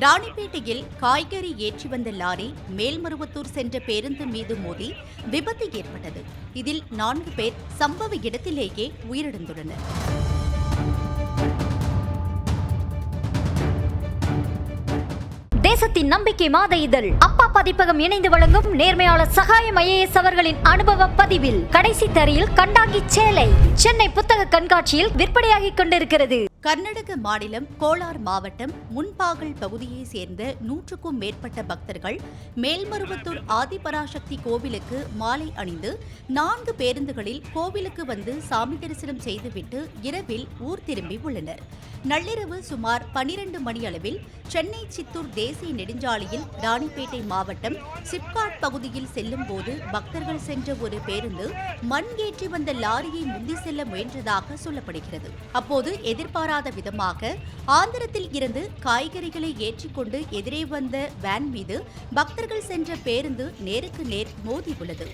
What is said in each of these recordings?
ராணிப்பேட்டையில் காய்கறி ஏற்றி வந்த லாரி மேல்மருவத்தூர் சென்ற பேருந்து மீது மோதி விபத்து ஏற்பட்டது. இதில் நான்கு பேர் சம்பவ இடத்திலேயே உயிரிழந்துள்ளனர். தேசத்தின் நம்பிக்கை மாத இதழ். அப்பா பதிப்பகம் இணைந்து வழங்கும் நேர்மையாளர் சகாயம் ஐஏஎஸ் அவர்களின் அனுபவ பதிவில் கடைசி தரையில் கண்டாங்கி சேலை. சென்னை புத்தக கண்காட்சியில் விற்பனையாகிக் கொண்டிருக்கிறது. கர்நாடக மாநிலம் கோலார் மாவட்டம் முன்பாகல் பகுதியைச் சேர்ந்த நூற்றுக்கும் மேற்பட்ட பக்தர்கள் மேல்மருவத்தூர் ஆதிபராசக்தி கோவிலுக்கு மாலை அணிந்து நான்கு பேருந்துகளில் கோவிலுக்கு வந்து சாமி தரிசனம் செய்துவிட்டு இரவில் ஊர் திரும்பி உள்ளனர். நள்ளிரவு சுமார் பனிரண்டு மணி அளவில் சென்னை சித்தூர் தேசிய நெடுஞ்சாலையில் ராணிப்பேட்டை மாவட்டம் சிப்காட் பகுதியில் செல்லும் போது பக்தர்கள் சென்ற ஒரு பேருந்து மண் ஏற்றி வந்த லாரியை முந்தி செல்ல முயன்றதாக சொல்லப்படுகிறது. அப்போது எதிர்பாராத விதமாக ஆந்திரத்தில் இருந்து காய்கறிகளை ஏற்றிக்கொண்டு எதிரே வந்த வேன் மீது பக்தர்கள் சென்ற பேருந்து நேருக்கு நேர் மோதி உள்ளது.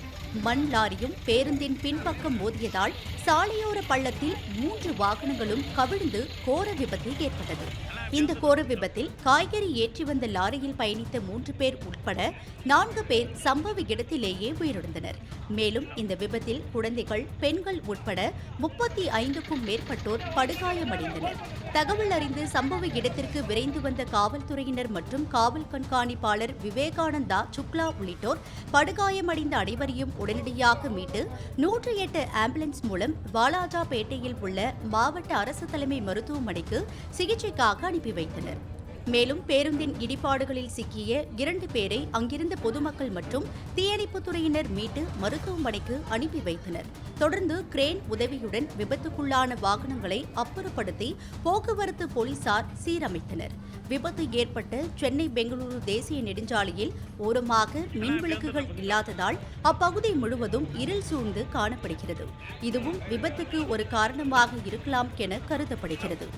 மண் லாரியும் பேருந்தின் பின்பக்கம் மோதியதால் சாலையோர பள்ளத்தில் மூன்று வாகனங்களும் கவிழ்ந்து கோர விபத்து ஏற்பட்டது. இந்த கோர விபத்தில் காய்கறி ஏற்றி வந்த லாரியில் பயணித்த மூன்று பேர் உட்பட நான்கு பேர் சம்பவ இடத்திலேயே உயிரிழந்தனர். மேலும் இந்த விபத்தில் குழந்தைகள் பெண்கள் உட்பட முப்பத்தி ஐந்துக்கும் மேற்பட்டோர் படுகாயமடைந்தனர். தகவல் அறிந்து சம்பவ இடத்திற்கு விரைந்து வந்த காவல்துறையினர் மற்றும் காவல் கண்காணிப்பாளர் விவேகானந்தா சுக்லா உள்ளிட்டோர் படுகாயமடைந்த அனைவரையும் உடனடியாக மீட்டு நூற்றி எட்டு ஆம்புலன்ஸ் மூலம் வாலாஜாபேட்டையில் உள்ள மாவட்ட அரசு தலைமை மருத்துவமனைக்கு சிகிச்சைக்காக அனுப்பி வைத்தனர். மேலும் பேருந்தின் இடிபாடுகளில் சிக்கிய இரண்டு பேரை அங்கிருந்த பொதுமக்கள் மற்றும் தீயணைப்புத்துறையினர் மீட்டு மருத்துவமனைக்கு அனுப்பி வைத்தனர். தொடர்ந்து கிரேன் உதவியுடன் விபத்துக்குள்ளான வாகனங்களை அப்புறப்படுத்தி போக்குவரத்து போலீசார் சீரமைத்தனர். விபத்து ஏற்பட்ட சென்னை பெங்களூரு தேசிய நெடுஞ்சாலையில் ஓரமாக மின்விளக்குகள் இல்லாததால் அப்பகுதி முழுவதும் இருள் சூழ்ந்து காணப்படுகிறது. இதுவும் விபத்துக்கு ஒரு காரணமாக இருக்கலாம் என கருதப்படுகிறது.